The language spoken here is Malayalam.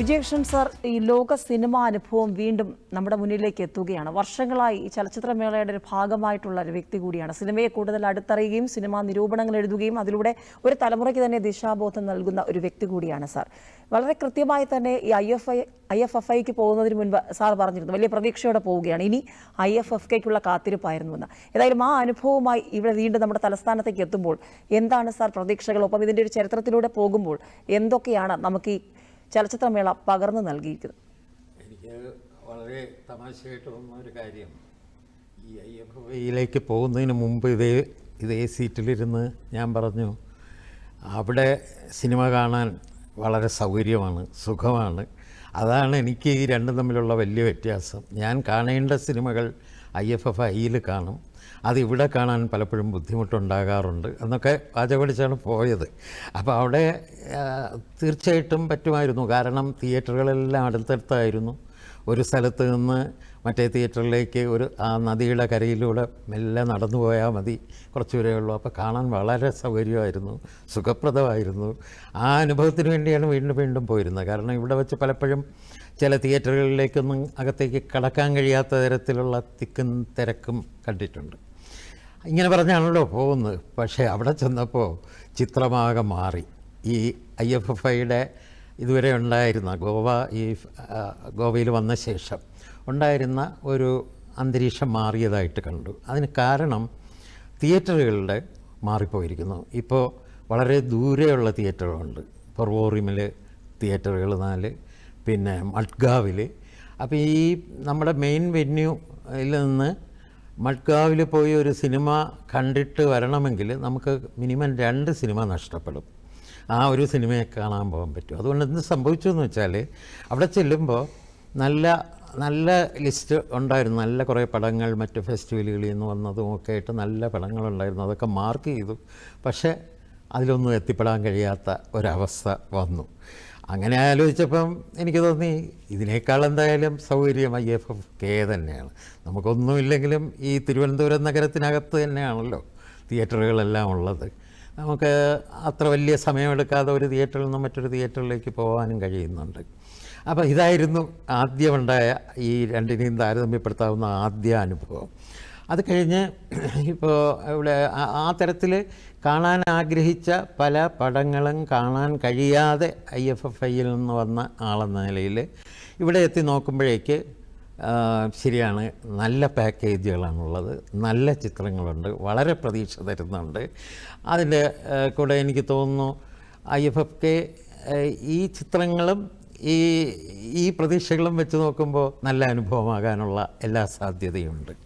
വിജയകൃഷ്ണൻ സാർ ഈ ലോക സിനിമാ അനുഭവം വീണ്ടും നമ്മുടെ മുന്നിലേക്ക് എത്തുകയാണ്. വർഷങ്ങളായി ഈ ചലച്ചിത്രമേളയുടെ ഒരു ഭാഗമായിട്ടുള്ള ഒരു വ്യക്തി കൂടിയാണ്. സിനിമയെ കൂടുതൽ അടുത്തറിയുകയും സിനിമാ നിരൂപണങ്ങൾ എഴുതുകയും അതിലൂടെ ഒരു തലമുറയ്ക്ക് തന്നെ ദിശാബോധം നൽകുന്ന ഒരു വ്യക്തി കൂടിയാണ് സാർ. വളരെ കൃത്യമായി തന്നെ ഈ I F I I F F ഐക്ക് പോകുന്നതിന് മുൻപ് സാർ പറഞ്ഞിരുന്നു. വലിയ പ്രതീക്ഷയോടെ പോവുകയാണ്. ഇനി ഐ എഫ് എഫ് കെക്കുള്ള കാത്തിരിപ്പായിരുന്നു എന്ന്. ഏതായാലും ആ അനുഭവമായി ഇവിടെ വീണ്ടും നമ്മുടെ തലസ്ഥാനത്തേക്ക് എത്തുമ്പോൾ എന്താണ് സാർ പ്രതീക്ഷകൾ? ഒപ്പം ഇതിന്റെ ഒരു ചരിത്രത്തിലൂടെ പോകുമ്പോൾ എന്തൊക്കെയാണ് നമുക്ക് ഈ ചലച്ചിത്രമേള പകർന്നു നൽകിയിരിക്കുന്നു. എനിക്ക് വളരെ തമാശയായിട്ട് തോന്നുന്ന ഒരു കാര്യം. ഈ ഐ എഫ് ഐയിലേക്ക് പോകുന്നതിന് മുമ്പ് ഇതേ ഇതേ സീറ്റിലിരുന്ന് ഞാൻ പറഞ്ഞു അവിടെ സിനിമ കാണാൻ വളരെ സൗകര്യമാണ് സുഖമാണ്. അതാണ് എനിക്ക് ഈ രണ്ടും തമ്മിലുള്ള വലിയ വ്യത്യാസം. ഞാൻ കാണേണ്ട സിനിമകൾ ഐ എഫ് എഫ് ഐയിൽ കാണും. അത് ഇവിടെ കാണാൻ പലപ്പോഴും ബുദ്ധിമുട്ടുണ്ടാകാറുണ്ട്. എന്നൊക്കെ വാചകടിച്ചാണ് പോയത്. അപ്പോൾ അവിടെ തീർച്ചയായിട്ടും പറ്റുമായിരുന്നു. കാരണം തിയേറ്ററുകളെല്ലാം അടുത്തടുത്തായിരുന്നു. ഒരു സ്ഥലത്ത് നിന്ന് മറ്റേ തിയേറ്ററിലേക്ക് ഒരു ആ നദിയുടെ കരയിലൂടെ മെല്ലെ നടന്നു പോയാൽ മതി. കുറച്ച് ഉള്ളൂ. അപ്പോൾ കാണാൻ വളരെ സൗകര്യമായിരുന്നു. സുഖപ്രദമായിരുന്നു. ആ അനുഭവത്തിന് വേണ്ടിയാണ് വീണ്ടും വീണ്ടും പോയിരുന്നത്. കാരണം ഇവിടെ വെച്ച് പലപ്പോഴും ചില തിയേറ്ററുകളിലേക്കൊന്നും അകത്തേക്ക് കടക്കാൻ കഴിയാത്ത തരത്തിലുള്ള തിക്കും തിരക്കും കണ്ടിട്ടുണ്ട്. ഇങ്ങനെ പറഞ്ഞാണല്ലോ പോകുന്നത്. പക്ഷേ അവിടെ ചെന്നപ്പോൾ ചിത്രമാകെ മാറി. ഈ ഐ എഫ് എഫ് ഐയുടെ ഇതുവരെ ഉണ്ടായിരുന്ന ഗോവ ഈ ഗോവയിൽ വന്ന ശേഷം ഉണ്ടായിരുന്ന ഒരു അന്തരീക്ഷം മാറിയതായിട്ട് കണ്ടു. അതിന് കാരണം തിയേറ്ററുകളുടെ മാറിപ്പോയിരിക്കുന്നു. ഇപ്പോൾ വളരെ ദൂരെയുള്ള തിയേറ്ററുകളുണ്ട്. പൊർവോറിമിൽ തിയേറ്ററുകൾ നാല് പിന്നെ മഡ്ഗാവിൽ. അപ്പോൾ ഈ നമ്മുടെ മെയിൻ വെന്യൂയിൽ നിന്ന് മഡ്ഗാവിൽ പോയി ഒരു സിനിമ കണ്ടിട്ട് വരണമെങ്കിൽ നമുക്ക് മിനിമം രണ്ട് സിനിമ നഷ്ടപ്പെടും. ആ ഒരു സിനിമയെ കാണാൻ പോകാൻ പറ്റും. അതുകൊണ്ട് എന്ത് സംഭവിച്ചു എന്ന് വെച്ചാൽ അവിടെ ചെല്ലുമ്പോൾ നല്ല നല്ല ലിസ്റ്റ് ഉണ്ടായിരുന്നു. നല്ല കുറേ പടങ്ങൾ മറ്റ് ഫെസ്റ്റിവലുകളിൽ നിന്ന് വന്നതും ഒക്കെ ആയിട്ട് നല്ല പടങ്ങളുണ്ടായിരുന്നു. അതൊക്കെ മാർക്ക് ചെയ്തു. പക്ഷേ അതിലൊന്നും എത്തിപ്പെടാൻ കഴിയാത്ത ഒരവസ്ഥ വന്നു. അങ്ങനെ ആലോചിച്ചപ്പം എനിക്ക് തോന്നി ഇതിനേക്കാൾ എന്തായാലും സൗകര്യം ഐ എഫ് എഫ് കെ തന്നെയാണ്. നമുക്കൊന്നുമില്ലെങ്കിലും ഈ തിരുവനന്തപുരം നഗരത്തിനകത്ത് തന്നെയാണല്ലോ തിയേറ്ററുകളെല്ലാം ഉള്ളത്. നമുക്ക് അത്ര വലിയ സമയമെടുക്കാതെ ഒരു തിയേറ്ററിൽ നിന്നും മറ്റൊരു തിയേറ്ററിലേക്ക് പോകാനും കഴിയുന്നുണ്ട്. അപ്പോൾ ഇതായിരുന്നു ആദ്യമുണ്ടായ ഈ രണ്ടിനെയും താരതമ്യപ്പെടുത്താവുന്ന ആദ്യ അനുഭവം. അത് കഴിഞ്ഞ് ഇപ്പോൾ ഇവിടെ ആ- തരത്തിൽ കാണാൻ ആഗ്രഹിച്ച പല പടങ്ങളും കാണാൻ കഴിയാതെ ഐ എഫ് എഫ് ഐയിൽ നിന്ന് വന്ന ആളെന്ന നിലയിൽ ഇവിടെ എത്തി നോക്കുമ്പോഴേക്ക് ശരിയാണ്. നല്ല പാക്കേജുകളാണുള്ളത്. നല്ല ചിത്രങ്ങളുണ്ട്. വളരെ പ്രതീക്ഷ തരുന്നുണ്ട്. അതിന്റെ കൂടെ എനിക്ക് തോന്നുന്നു ഐ എഫ് എഫ് കെ ഈ ചിത്രങ്ങളും ഈ ഈ പ്രതീക്ഷകളും വെച്ച് നോക്കുമ്പോൾ നല്ല അനുഭവമാകാനുള്ള എല്ലാ സാധ്യതയുണ്ട്.